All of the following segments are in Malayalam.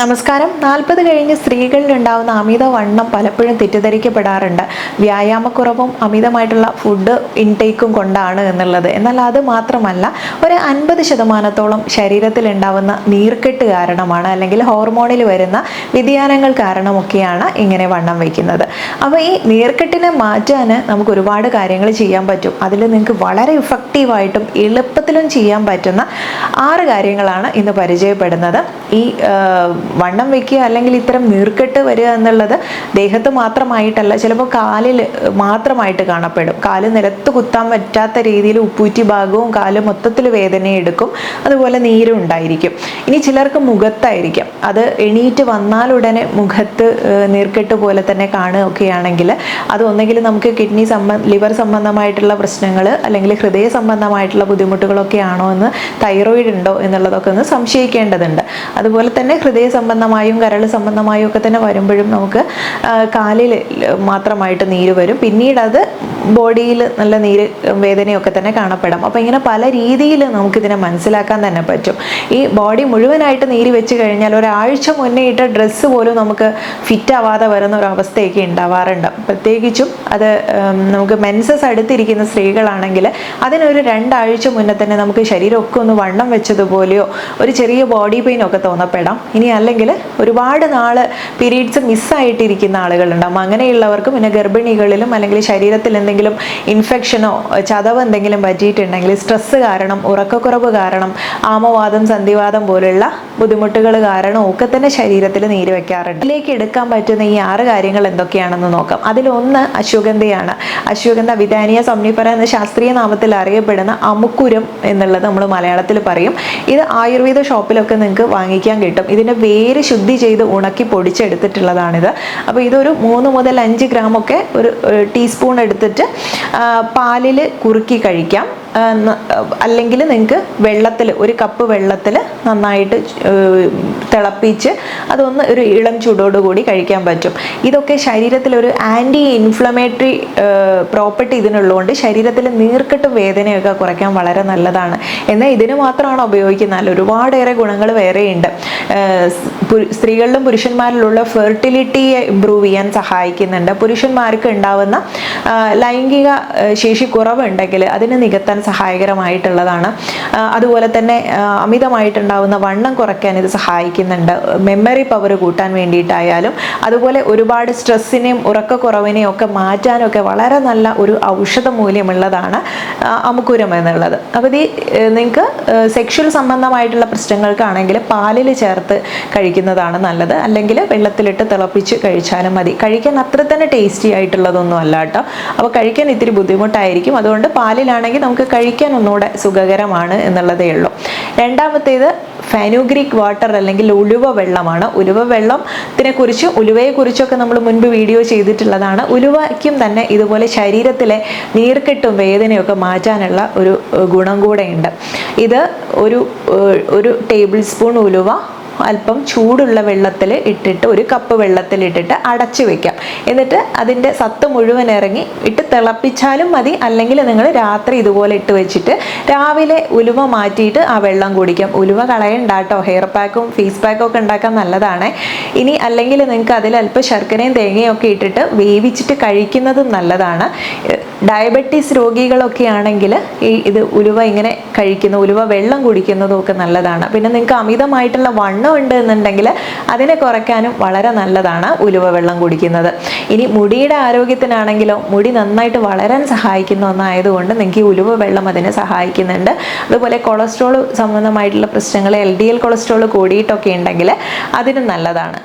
നമസ്കാരം. നാൽപ്പത് കഴിഞ്ഞ് സ്ത്രീകളിൽ ഉണ്ടാവുന്ന അമിത വണ്ണം പലപ്പോഴും തെറ്റിദ്ധരിക്കപ്പെടാറുണ്ട്. വ്യായാമക്കുറവും അമിതമായിട്ടുള്ള ഫുഡ് ഇൻടേക്കും കൊണ്ടാണ് എന്നുള്ളത്. എന്നാൽ അത് മാത്രമല്ല ഒരു അൻപത് ശതമാനത്തോളം ശരീരത്തിൽ ഉണ്ടാവുന്ന നീർക്കെട്ട് കാരണമാണ് അല്ലെങ്കിൽ ഹോർമോണിൽ വരുന്ന വ്യതിയാനങ്ങൾ കാരണമൊക്കെയാണ് ഇങ്ങനെ വണ്ണം വയ്ക്കുന്നത്. അപ്പോൾ ഈ നീർക്കെട്ടിനെ മാറ്റാൻ നമുക്ക് ഒരുപാട് കാര്യങ്ങൾ ചെയ്യാൻ പറ്റും. അതിൽ നിങ്ങൾക്ക് വളരെ ഇഫക്റ്റീവായിട്ടും എളുപ്പത്തിലും ചെയ്യാൻ പറ്റുന്ന ആറ് കാര്യങ്ങളാണ് ഇന്ന് പരിചയപ്പെടുന്നത്. ഈ വണ്ണം വെക്കുക അല്ലെങ്കിൽ ഇത്തരം നീർക്കെട്ട് വരിക എന്നുള്ളത് ദേഹത്ത് മാത്രമായിട്ടല്ല ചിലപ്പോൾ കാലിൽ മാത്രമായിട്ട് കാണപ്പെടും. കാൽ നിലത്ത് കുത്താൻ പറ്റാത്ത രീതിയിൽ ഉപ്പൂറ്റി ഭാഗവും കാൽ മൊത്തത്തിൽ വേദനയെടുക്കും അതുപോലെ നീരും ഉണ്ടായിരിക്കും. ഇനി ചിലർക്ക് മുഖത്തായിരിക്കും. അത് എണീറ്റ് വന്നാലുടനെ മുഖത്ത് നീർക്കെട്ട് പോലെ തന്നെ കാണുകയൊക്കെയാണെങ്കിൽ അത് ഒന്നെങ്കിൽ നമുക്ക് കിഡ്നി സംബന്ധ ലിവർ സംബന്ധമായിട്ടുള്ള പ്രശ്നങ്ങൾ അല്ലെങ്കിൽ ഹൃദയ സംബന്ധമായിട്ടുള്ള ബുദ്ധിമുട്ടുകളൊക്കെ ആണോ എന്ന് തൈറോയിഡ് ഉണ്ടോ എന്നുള്ളതൊക്കെ ഒന്ന് സംശയിക്കേണ്ടതുണ്ട്. അതുപോലെ തന്നെ ഹൃദയ സംബന്ധമായും കരൾ സംബന്ധമായും ഒക്കെ തന്നെ വരുമ്പോഴും നമുക്ക് കാലിൽ മാത്രമായിട്ട് നീര് വരും. പിന്നീട് അത് ബോഡിയിൽ നല്ല നീര് വേദനയൊക്കെ തന്നെ കാണപ്പെടാം. അപ്പോൾ ഇങ്ങനെ പല രീതിയിൽ നമുക്കിതിനെ മനസ്സിലാക്കാൻ തന്നെ പറ്റും. ഈ ബോഡി മുഴുവനായിട്ട് നീര് വെച്ച് കഴിഞ്ഞാൽ ഒരാഴ്ച മുന്നേ ഇട്ട ഡ്രസ്സ് പോലും നമുക്ക് ഫിറ്റ് ആവാതെ വരുന്ന ഒരു അവസ്ഥയൊക്കെ ഉണ്ടാവാറുണ്ട്. പ്രത്യേകിച്ചും അത് നമുക്ക് മെൻസസ് അടുത്തിരിക്കുന്ന സ്ത്രീകളാണെങ്കിൽ അതിനൊരു രണ്ടാഴ്ച മുന്നേ തന്നെ നമുക്ക് ശരീരമൊക്കെ ഒന്ന് വണ്ണം വെച്ചതുപോലെയോ ഒരു ചെറിയ ബോഡി പെയിൻ ഒക്കെ തോന്നപ്പെടാം. ഇനി അല്ലെങ്കിൽ ഒരുപാട് നാൾ പീരീഡ്സ് മിസ്സായിട്ടിരിക്കുന്ന ആളുകളുണ്ടാവും. അങ്ങനെയുള്ളവർക്കും പിന്നെ ഗർഭിണികളിലും അല്ലെങ്കിൽ ശരീരത്തിൽ എന്തെങ്കിലും ഇൻഫെക്ഷനോ ചതവ് എന്തെങ്കിലും പറ്റിയിട്ടുണ്ടെങ്കിൽ സ്ട്രെസ്സ് കാരണം ഉറക്കക്കുറവ് കാരണം ആമവാദം സന്ധിവാദം പോലുള്ള ബുദ്ധിമുട്ടുകൾ കാരണം ഒക്കെ തന്നെ ശരീരത്തിൽ നീര് വെക്കാറുണ്ട്. ഇതിലേക്ക് എടുക്കാൻ പറ്റുന്ന ഈ ആറ് കാര്യങ്ങൾ എന്തൊക്കെയാണെന്ന് നോക്കാം. അതിലൊന്ന് അശ്വഗന്ധയാണ്. അശ്വഗന്ധ വിധാനിയ സംനിപര എന്ന ശാസ്ത്രീയ നാമത്തിൽ അറിയപ്പെടുന്ന അമുക്കുരം എന്നുള്ളത് നമ്മൾ മലയാളത്തിൽ പറയും. ഇത് ആയുർവേദ ഷോപ്പിലൊക്കെ നിങ്ങൾക്ക് വാങ്ങിക്കാൻ കിട്ടും. ഇതിന്റെ വേര് ശുദ്ധി ചെയ്ത് ഉണക്കി പൊടിച്ചെടുത്തിട്ടുള്ളതാണിത്. അപ്പോൾ ഇതൊരു മൂന്ന് മുതൽ അഞ്ച് ഗ്രാം ഒക്കെ ഒരു ടീസ്പൂൺ എടുത്തിട്ട് പാലിൽ കുറുക്കി കഴിക്കാം. അല്ലെങ്കിൽ നിങ്ങൾക്ക് വെള്ളത്തിൽ ഒരു കപ്പ് വെള്ളത്തിൽ നന്നായിട്ട് തിളപ്പിച്ച് അതൊന്ന് ഒരു ഇളം ചൂടോടുകൂടി കഴിക്കാൻ പറ്റും. ഇതൊക്കെ ശരീരത്തിൽ ഒരു ആന്റി ഇൻഫ്ലമേറ്ററി പ്രോപ്പർട്ടി ഇതിനുള്ളതുകൊണ്ട് ശരീരത്തിൽ നീർക്കെട്ടും വേദനയൊക്കെ കുറയ്ക്കാൻ വളരെ നല്ലതാണ്. എന്നാൽ ഇതിന് മാത്രമാണ് ഉപയോഗിക്കുന്നത്. ഒരുപാടേറെ ഗുണങ്ങൾ വേറെയുണ്ട്. സ്ത്രീകളിലും പുരുഷന്മാരിലുള്ള ഫെർട്ടിലിറ്റിയെ ഇമ്പ്രൂവ് ചെയ്യാൻ സഹായിക്കുന്നുണ്ട്. പുരുഷന്മാർക്ക് ഉണ്ടാവുന്ന ലൈംഗിക ശേഷി കുറവുണ്ടെങ്കിൽ അതിന് നികത്താൻ സഹായകരമായിട്ടുള്ളതാണ്. അതുപോലെ തന്നെ അമിതമായിട്ടുണ്ടാവുന്ന വണ്ണം കുറയ്ക്കാൻ ഇത് സഹായിക്കുന്നുണ്ട്. മെമ്മറി പവർ കൂട്ടാൻ വേണ്ടിയിട്ടായാലും അതുപോലെ ഒരുപാട് സ്ട്രെസ്സിനെയും ഉറക്കക്കുറവിനെയും ഒക്കെ മാറ്റാനൊക്കെ വളരെ നല്ല ഒരു ഔഷധ മൂല്യമുള്ളതാണ് അമുക്കുരം എന്നുള്ളത്. അപ്പോൾ ഇത് നിങ്ങൾക്ക് സെക്ഷൽ സംബന്ധമായിട്ടുള്ള പ്രശ്നങ്ങൾക്കാണെങ്കിൽ പാലിൽ ചേർത്ത് കഴിക്കുന്നതാണ് നല്ലത്. അല്ലെങ്കിൽ വെള്ളത്തിലിട്ട് തിളപ്പിച്ച് കഴിച്ചാലും മതി. കഴിക്കാൻ അത്ര തന്നെ ടേസ്റ്റി ആയിട്ടുള്ളതൊന്നും അല്ല കേട്ടോ. അപ്പോൾ കഴിക്കാൻ ഇത്തിരി ബുദ്ധിമുട്ടായിരിക്കും. അതുകൊണ്ട് പാലിലാണെങ്കിൽ നമുക്ക് കഴിക്കാൻ ഒന്നുകൂടെ സുഖകരമാണ് എന്നുള്ളതേ ഉള്ളൂ. രണ്ടാമത്തേത് ഫാനുഗ്രിക് വാട്ടർ അല്ലെങ്കിൽ ഉലുവ വെള്ളമാണ്. ഉലുവ വെള്ളത്തിനെ കുറിച്ച് ഉലുവയെ കുറിച്ചൊക്കെ നമ്മൾ മുൻപ് വീഡിയോ ചെയ്തിട്ടുള്ളതാണ്. ഉലുവയ്ക്കും തന്നെ ഇതുപോലെ ശരീരത്തിലെ നീർക്കെട്ടും വേദനയൊക്കെ മാറ്റാനുള്ള ഒരു ഗുണം കൂടെയുണ്ട്. ഇത് ഒരു ഒരു ടേബിൾ സ്പൂൺ ഉലുവ അല്പം ചൂടുള്ള വെള്ളത്തിൽ ഇട്ടിട്ട് ഒരു കപ്പ് വെള്ളത്തിൽ ഇട്ടിട്ട് അടച്ചു വെക്കാം. എന്നിട്ട് അതിന്റെ സത്ത് മുഴുവൻ ഇറങ്ങി ഇട്ട് തിളപ്പിച്ചാലും മതി. അല്ലെങ്കിൽ നിങ്ങൾ രാത്രി ഇതുപോലെ ഇട്ട് വെച്ചിട്ട് രാവിലെ ഉലുവ മാറ്റിയിട്ട് ആ വെള്ളം കുടിക്കാം. ഉലുവ കളയണ്ട കേട്ടോ. ഹെയർ പാക്കും ഫേസ് പാക്കും ഒക്കെ ഉണ്ടാക്കാൻ നല്ലതാണ്. ഇനി അല്ലെങ്കിൽ നിങ്ങൾക്ക് അതിൽ അല്പം ശർക്കരയും തേങ്ങയും ഒക്കെ ഇട്ടിട്ട് വേവിച്ചിട്ട് കഴിക്കുന്നതും നല്ലതാണ്. ഡയബറ്റീസ് രോഗികളൊക്കെ ആണെങ്കിൽ ഈ ഇത് ഉലുവ ഇങ്ങനെ കഴിക്കുന്ന ഉലുവ വെള്ളം കുടിക്കുന്നതും ഒക്കെ നല്ലതാണ്. പിന്നെ നിങ്ങൾക്ക് അമിതമായിട്ടുള്ള വണ്ണം ഉണ്ട് എന്നുണ്ടെങ്കിൽ അതിനെ കുറയ്ക്കാനും വളരെ നല്ലതാണ് ഉലുവ വെള്ളം കുടിക്കുന്നത്. ഇനി മുടിയുടെ ആരോഗ്യത്തിനാണെങ്കിലോ മുടി നന്നായിട്ട് വളരാൻ സഹായിക്കുന്ന ഒന്നായതുകൊണ്ട് നിങ്ങൾക്ക് ഈ ഉലുവ വെള്ളം അതിനെ സഹായിക്കുന്നുണ്ട്. അതുപോലെ കൊളസ്ട്രോൾ സംബന്ധമായിട്ടുള്ള പ്രശ്നങ്ങൾ എൽ ഡി എൽ കൊളസ്ട്രോൾ കൂടിയിട്ടൊക്കെ ഉണ്ടെങ്കിൽ അതിനും നല്ലതാണ്.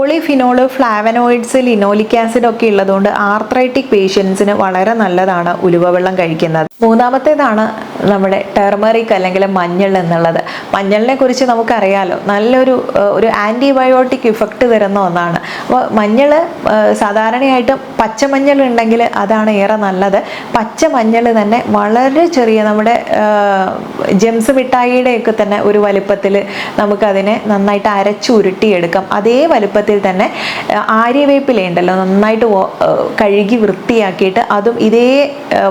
പോളിഫിനോൾ ഫ്ലാവനോയിഡ്സ് ലിനോലിക് ആസിഡ് ഒക്കെ ഉള്ളതുകൊണ്ട് ആർത്രൈറ്റിക് പേഷ്യൻസിന് വളരെ നല്ലതാണ് ഉലുവ വെള്ളം കഴിക്കുന്നത്. മൂന്നാമത്തേതാണ് നമ്മുടെ ടെർമറിക് അല്ലെങ്കിൽ മഞ്ഞൾ എന്നുള്ളത്. മഞ്ഞളിനെ കുറിച്ച് നമുക്കറിയാലോ നല്ലൊരു ഒരു ആന്റിബയോട്ടിക് ഇഫക്റ്റ് തരുന്ന ഒന്നാണ്. അപ്പോൾ മഞ്ഞൾ സാധാരണയായിട്ട് പച്ചമഞ്ഞൾ ഉണ്ടെങ്കിൽ അതാണ് ഏറെ നല്ലത്. പച്ചമഞ്ഞൾ തന്നെ വളരെ ചെറിയ നമ്മുടെ ജെംസ് മിഠായിയുടെ ഒക്കെ തന്നെ ഒരു വലിപ്പത്തിൽ നമുക്കതിനെ നന്നായിട്ട് അരച്ചുരുട്ടിയെടുക്കാം. അതേ വലിപ്പത്തിൽ തന്നെ ആര്യവേപ്പിലയുണ്ടല്ലോ നന്നായിട്ട് കഴുകി വൃത്തിയാക്കിയിട്ട് അതും ഇതേ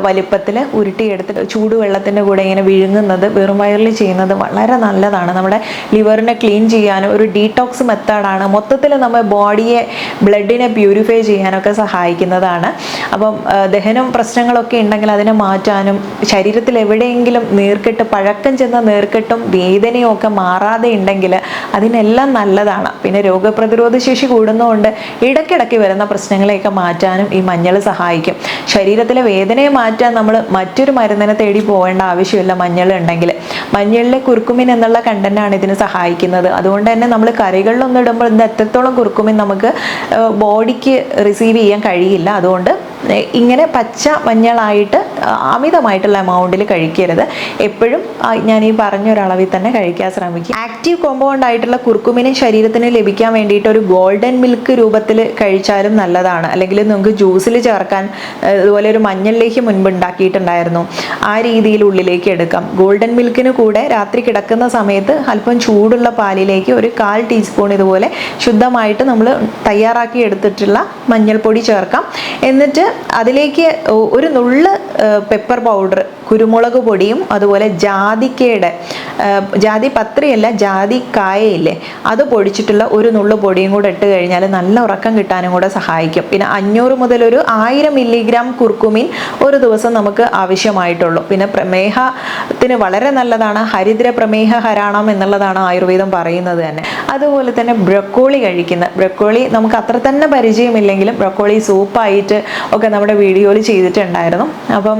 വലിപ്പത്തിൽ ഉരുട്ടിയെടുത്തിട്ട് ചൂടുവെള്ളത്തിന്റെ കൂടെ ഇങ്ങനെ വിഴുങ്ങുന്നത് വെറും വയറിൽ ചെയ്യുന്നത് വളരെ നല്ലതാണ്. നമ്മുടെ ലിവറിനെ ക്ലീൻ ചെയ്യാനും ഒരു ഡീടോക്സ് മെത്തേഡാണ് മൊത്തത്തിൽ നമ്മൾ ബോഡിയെ ബ്ലഡിനെ പ്യൂരിഫൈ ചെയ്യാനൊക്കെ സഹായിക്കുന്നതാണ്. അപ്പം ദഹനം പ്രശ്നങ്ങളൊക്കെ ഉണ്ടെങ്കിൽ അതിനെ മാറ്റാനും ശരീരത്തിൽ എവിടെയെങ്കിലും നീർക്കെട്ട് പഴക്കം ചെന്ന നീർക്കെട്ടും വേദനയും ഒക്കെ മാറാതെ ഉണ്ടെങ്കിൽ അതിനെല്ലാം നല്ലതാണ്. പിന്നെ രോഗപ്രതിരോധ ശേഷി കൂടുന്നതുകൊണ്ട് ഇടയ്ക്കിടയ്ക്ക് വരുന്ന പ്രശ്നങ്ങളെയൊക്കെ മാറ്റാനും ഈ മഞ്ഞൾ സഹായിക്കും. ശരീരത്തിലെ വേദനയെ മാറ്റാൻ നമ്മൾ മറ്റൊരു മരുന്നിനെ തേടി പോകേണ്ട ആവശ്യമില്ല മഞ്ഞൾ ഉണ്ടെങ്കിൽ. മഞ്ഞളിലെ കുർക്കുമിൻ എന്നുള്ള കണ്ടന്റാണ് ഇതിന് സഹായിക്കുന്നത്. അതുകൊണ്ട് തന്നെ നമ്മൾ കറികളിലൊന്നും ഇടുമ്പോൾ ഇത് എത്രത്തോളം കുർക്കുമിൻ നമുക്ക് ബോഡിക്ക് റിസീവ് ചെയ്യാൻ കഴിയില്ല. അതുകൊണ്ട് ഇങ്ങനെ പച്ച മഞ്ഞളായിട്ട് അമിതമായിട്ടുള്ള എമൗണ്ടിൽ കഴിക്കരുത്. എപ്പോഴും ഞാൻ ഈ പറഞ്ഞ ഒരളവിൽ തന്നെ കഴിക്കാൻ ശ്രമിക്കുക ആക്റ്റീവ് കോമ്പൗണ്ട് ആയിട്ടുള്ള കുർക്കുമിന് ശരീരത്തിന് ലഭിക്കാൻ വേണ്ടിയിട്ട് ഒരു ഗോൾഡൻ മിൽക്ക് രൂപത്തിൽ കഴിച്ചാലും നല്ലതാണ്. അല്ലെങ്കിൽ നിങ്ങൾക്ക് ജ്യൂസിൽ ചേർക്കാൻ ഇതുപോലെ ഒരു മഞ്ഞൾ ലേഹ്യം മുൻപ് ഉണ്ടാക്കിയിട്ടുണ്ടായിരുന്നു ആ രീതിയിൽ ഉള്ളിലേക്ക് എടുക്കാം. ഗോൾഡൻ മിൽക്കിന് കൂടെ രാത്രി കിടക്കുന്ന സമയത്ത് അല്പം ചൂടുള്ള പാലിലേക്ക് ഒരു കാൽ ടീസ്പൂൺ ഇതുപോലെ ശുദ്ധമായിട്ട് നമ്മൾ തയ്യാറാക്കി എടുത്തിട്ടുള്ള മഞ്ഞൾപ്പൊടി ചേർക്കാം. എന്നിട്ട് അതിലേക്ക് ഒരു നുള്ള് പെപ്പർ പൗഡർ കുരുമുളക് പൊടിയും അതുപോലെ ജാതിക്കയുടെ ജാതി പത്രിയല്ല ജാതി കായയില്ലേ അത് പൊടിച്ചിട്ടുള്ള ഒരു നുള്ളു പൊടിയും കൂടെ ഇട്ട് കഴിഞ്ഞാൽ നല്ല ഉറക്കം കിട്ടാനും കൂടെ സഹായിക്കും. പിന്നെ അഞ്ഞൂറ് മുതൽ ഒരു ആയിരം മില്ലിഗ്രാം കുർക്കുമിൻ ഒരു ദിവസം നമുക്ക് ആവശ്യമായിട്ടുള്ളൂ. പിന്നെ പ്രമേഹത്തിന് വളരെ നല്ലതാണ് ഹരിദ്ര പ്രമേഹ ഹരാണം എന്നുള്ളതാണ് ആയുർവേദം പറയുന്നത് തന്നെ. അതുപോലെ തന്നെ ബ്രക്കോളി കഴിക്കുന്ന ബ്രക്കോളി നമുക്ക് അത്ര തന്നെ പരിചയമില്ലെങ്കിലും ബ്രക്കോളി സൂപ്പായിട്ട് ഒക്കെ നമ്മുടെ വീഡിയോയിൽ ചെയ്തിട്ടുണ്ടായിരുന്നു. അപ്പം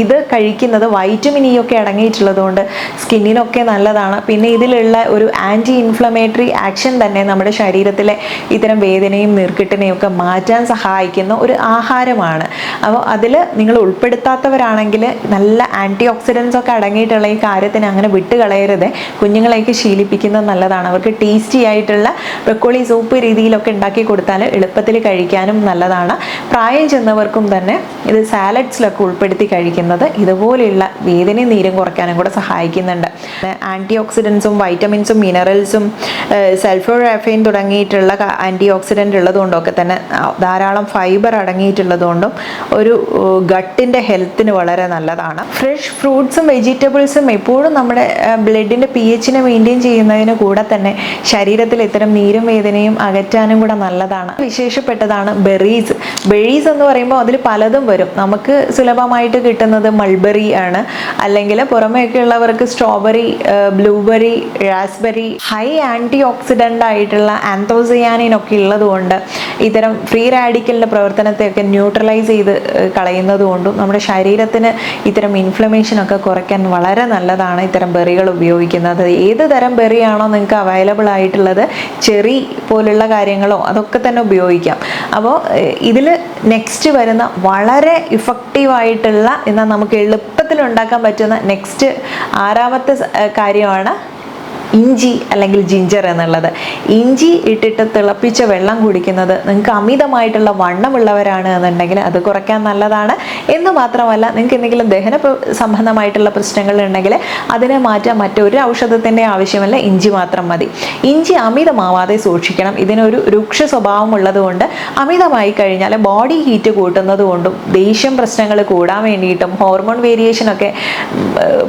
ഇത് കഴിക്കുന്നത് വൈറ്റമിൻ ഇ ഒക്കെ അടങ്ങിയിട്ടുള്ളത് കൊണ്ട് സ്കിന്നിനൊക്കെ നല്ലതാണ്. പിന്നെ ഇതിലുള്ള ഒരു ആന്റി ഇൻഫ്ലമേറ്ററി ആക്ഷൻ തന്നെ നമ്മുടെ ശരീരത്തിലെ ഇത്തരം വേദനയും നീർക്കെട്ടിനെയും ഒക്കെ മാറ്റാൻ സഹായിക്കുന്ന ഒരു ആഹാരമാണ്. അപ്പോൾ അതിൽ നിങ്ങൾ ഉൾപ്പെടുത്താത്തവരാണെങ്കിൽ നല്ല ആന്റി ഓക്സിഡൻസ് ഒക്കെ അടങ്ങിയിട്ടുള്ള ഈ കാര്യത്തിന് അങ്ങനെ വിട്ടുകളയരുത്. കുഞ്ഞുങ്ങളെയൊക്കെ ശീലിപ്പിക്കുന്നത് നല്ലതാണ്. അവർക്ക് ടേസ്റ്റി ആയിട്ടുള്ള ബ്രക്കോളി സൂപ്പ് രീതിയിലൊക്കെ ഉണ്ടാക്കി കൊടുത്താൽ എളുപ്പത്തിൽ കഴിക്കാനും നല്ലതാണ്. പ്രായം ചെന്നവർക്കും തന്നെ ഇത് സാലഡ്സിലൊക്കെ ഉൾപ്പെടുത്തി കഴിക്കുന്നത് ഇതുപോലെയുള്ള വേദന നീരും കുറയ്ക്കാനും കൂടെ സഹായിക്കുന്നുണ്ട്. ആന്റി ഓക്സിഡൻസും വൈറ്റമിൻസും മിനറൽസും സൾഫോറാഫൈൻ തുടങ്ങിയിട്ടുള്ള ആന്റി ഓക്സിഡന്റ് ഉള്ളതുകൊണ്ടൊക്കെ തന്നെ ധാരാളം ഫൈബർ അടങ്ങിയിട്ടുള്ളതുകൊണ്ടും ഒരു ഗട്ടിന്റെ ഹെൽത്തിന് വളരെ നല്ലതാണ്. ഫ്രഷ് ഫ്രൂട്ട്സും വെജിറ്റബിൾസും എപ്പോഴും നമ്മുടെ ബ്ലഡിന്റെ പി എച്ചിനെ മെയിന്റെയിൻ ചെയ്യുന്നതിന് കൂടെ തന്നെ ശരീരത്തിൽ ഇത്തരം നീരും വേദനയും അകറ്റാനും കൂടെ നല്ലതാണ്. വിശേഷപ്പെട്ടതാണ് ബെറീസ്. ബെറീസ് എന്ന് പറയുമ്പോൾ അതിൽ പലതും വരും. നമുക്ക് സുലഭമായിട്ട് കിട്ടുന്നത് മൾബറി ആണ്. അല്ലെങ്കിൽ പുറമേയൊക്കെ ഉള്ളവർക്ക് strawberry blueberry raspberry high anti oxidant ആയിട്ടുള്ള ആന്തോസിയാനിനൊക്കെ ഉള്ളതുകൊണ്ട് ഇത്തരം ഫ്രീ റാഡിക്കലിന്റെ പ്രവർത്തനത്തെയൊക്കെ ന്യൂട്രലൈസ് ചെയ്ത് കളയുന്നതുകൊണ്ടും കളയുന്നത് കൊണ്ടും നമ്മുടെ ശരീരത്തിന് ഇത്തരം ഇൻഫ്ലമേഷനൊക്കെ കുറയ്ക്കാൻ വളരെ നല്ലതാണ് ഇത്തരം ബെറികൾ ഉപയോഗിക്കുന്നത്. ഏത് തരം ബെറിയാണോ നിങ്ങൾക്ക് അവൈലബിൾ ആയിട്ടുള്ളത് ചെറി പോലുള്ള കാര്യങ്ങളോ അതൊക്കെ തന്നെ ഉപയോഗിക്കാം. അപ്പോൾ ഇതിൽ നെക്സ്റ്റ് വരുന്ന വളരെ ഇഫക്റ്റീവ് ആയിട്ടുള്ള എന്നാൽ നമുക്ക് എളുപ്പത്തിൽ ഉണ്ടാക്കാൻ പറ്റുന്ന നെക്സ്റ്റ് ആറാമത്തെ കാര്യമാണ് ഇഞ്ചി അല്ലെങ്കിൽ ജിഞ്ചർ എന്നുള്ളത്. ഇഞ്ചി ഇട്ടിട്ട് തിളപ്പിച്ച വെള്ളം കുടിക്കുന്നത് നിങ്ങൾക്ക് അമിതമായിട്ടുള്ള വണ്ണമുള്ളവരാണ് എന്നുണ്ടെങ്കിൽ അത് കുറയ്ക്കാൻ നല്ലതാണ്. എന്ന് മാത്രമല്ല നിങ്ങൾക്ക് എന്തെങ്കിലും ദഹന സംബന്ധമായിട്ടുള്ള പ്രശ്നങ്ങൾ ഉണ്ടെങ്കിൽ അതിനെ മാറ്റാൻ മറ്റൊരു ഔഷധത്തിന്റെ ആവശ്യമല്ല ഇഞ്ചി മാത്രം മതി. ഇഞ്ചി അമിതമാവാതെ സൂക്ഷിക്കണം. ഇതിനൊരു രൂക്ഷ സ്വഭാവം ഉള്ളതുകൊണ്ട് അമിതമായി കഴിഞ്ഞാൽ ബോഡി ഹീറ്റ് കൂട്ടുന്നത് കൊണ്ടും ദേഷ്യം പ്രശ്നങ്ങൾ കൂടാൻ വേണ്ടിയിട്ടും ഹോർമോൺ വേരിയേഷനൊക്കെ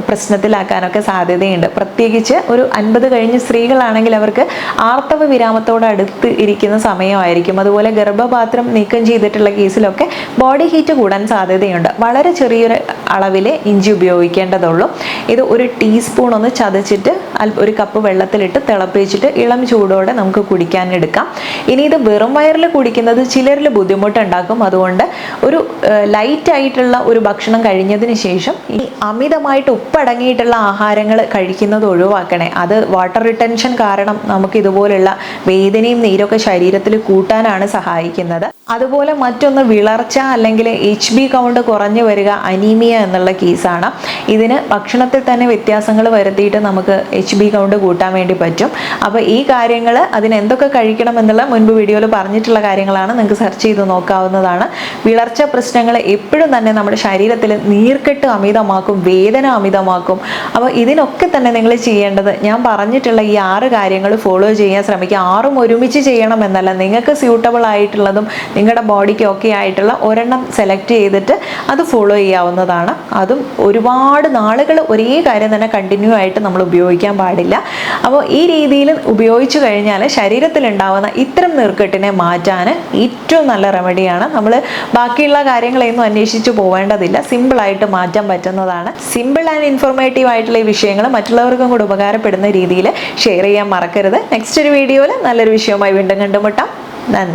പ്രശ്നത്തിലാക്കാനൊക്കെ സാധ്യതയുണ്ട്. പ്രത്യേകിച്ച് ഒരു അൻപത് കഴിഞ്ഞ സ്ത്രീകളാണെങ്കിൽ അവർക്ക് ആർത്തവ വിരാമത്തോട് അടുത്ത് ഇരിക്കുന്ന സമയമായിരിക്കും. അതുപോലെ ഗർഭപാത്രം നീക്കം ചെയ്തിട്ടുള്ള കേസിലൊക്കെ ബോഡി ഹീറ്റ് കൂടാൻ സാധ്യതയുണ്ട്. വളരെ ചെറിയൊരു അളവിൽ ഇഞ്ചി ഉപയോഗിക്കേണ്ടതുള്ളൂ. ഇത് ഒരു ടീസ്പൂൺ ഒന്ന് ചതച്ചിട്ട് ഒരു കപ്പ് വെള്ളത്തിലിട്ട് തിളപ്പിച്ചിട്ട് ഇളം ചൂടോടെ നമുക്ക് കുടിക്കാൻ എടുക്കാം. ഇനി ഇത് വെറും വയറിൽ കുടിക്കുന്നത് ചിലരിൽ ബുദ്ധിമുട്ടുണ്ടാക്കും. അതുകൊണ്ട് ഒരു ലൈറ്റ് ആയിട്ടുള്ള ഒരു ഭക്ഷണം കഴിഞ്ഞതിന് ശേഷം ഈ അമിതമായിട്ട് ഉപ്പടങ്ങിയിട്ടുള്ള ആഹാരങ്ങൾ കഴിക്കുന്നത് ഒഴിവാക്കണേ. അത് വാട്ടർ റിട്ടൻഷൻ കാരണം നമുക്ക് ഇതുപോലുള്ള വേദനയും നീരൊക്കെ ശരീരത്തിൽ കൂട്ടാനാണ് സഹായിക്കുന്നത്. അതുപോലെ മറ്റൊന്ന് വിളർച്ച അല്ലെങ്കിൽ എച്ച് ബി കൗണ്ട് കുറഞ്ഞു വരിക അനീമിയ എന്നുള്ള കേസാണ് ഇതിന് ഭക്ഷണത്തിൽ തന്നെ വ്യത്യാസങ്ങൾ വരുത്തിയിട്ട് നമുക്ക് എച്ച് ബി കൗണ്ട് കൂട്ടാൻ വേണ്ടി പറ്റും. അപ്പോൾ ഈ കാര്യങ്ങൾ അതിന് എന്തൊക്കെ കഴിക്കണം എന്നുള്ള മുൻപ് വീഡിയോയിൽ പറഞ്ഞിട്ടുള്ള കാര്യങ്ങളാണ് നിങ്ങൾക്ക് സെർച്ച് ചെയ്ത് നോക്കാവുന്നതാണ്. വിളർച്ച പ്രശ്നങ്ങൾ എപ്പോഴും തന്നെ നമ്മുടെ ശരീരത്തിൽ നീർക്കെട്ട് അമിതമാക്കും വേദന അമിതമാക്കും. അപ്പോൾ ഇതിനൊക്കെ തന്നെ നിങ്ങൾ ചെയ്യേണ്ടത് ഞാൻ പറഞ്ഞിട്ടുള്ള ഈ ആറ് കാര്യങ്ങൾ ഫോളോ ചെയ്യാൻ ശ്രമിക്കുക. ആറും ഒരുമിച്ച് ചെയ്യണം എന്നല്ല നിങ്ങൾക്ക് സ്യൂട്ടബിൾ ആയിട്ടുള്ളതും നിങ്ങളുടെ ബോഡിക്ക് ഓക്കെ ആയിട്ടുള്ള ഒരെണ്ണം സെലക്ട് ചെയ്തിട്ട് അത് ഫോളോ ചെയ്യാവുന്നതാണ്. അതും ഒരുപാട് നാളുകൾ ഒരേ കാര്യം തന്നെ കണ്ടിന്യൂ ആയിട്ട് നമ്മൾ ഉപയോഗിക്കാൻ പാടില്ല. അപ്പോൾ ഈ രീതിയിൽ ഉപയോഗിച്ചു കഴിഞ്ഞാൽ ശരീരത്തിലുണ്ടാവുന്ന ഇത്തരം നീർക്കെട്ടിനെ മാറ്റാൻ ഏറ്റവും നല്ല റെമഡിയാണ് നമ്മൾ ബാക്കിയുള്ള കാര്യങ്ങളൊന്നും അന്വേഷിച്ച് പോവേണ്ടതില്ല. സിമ്പിളായിട്ട് മാറ്റാൻ പറ്റുന്നതാണ്. സിമ്പിൾ ആൻഡ് ഇൻഫോർമേറ്റീവ് ആയിട്ടുള്ള ഈ വിഷയങ്ങൾ മറ്റുള്ളവർക്കും കൂടെ ഉപകാരപ്പെടുന്ന രീതിയിൽ ഷെയർ ചെയ്യാൻ മറക്കരുത്. നെക്സ്റ്റ് ഒരു വീഡിയോയിൽ നല്ലൊരു വിഷയവുമായി വീണ്ടും കണ്ടുമുട്ടാം. നന്ദി.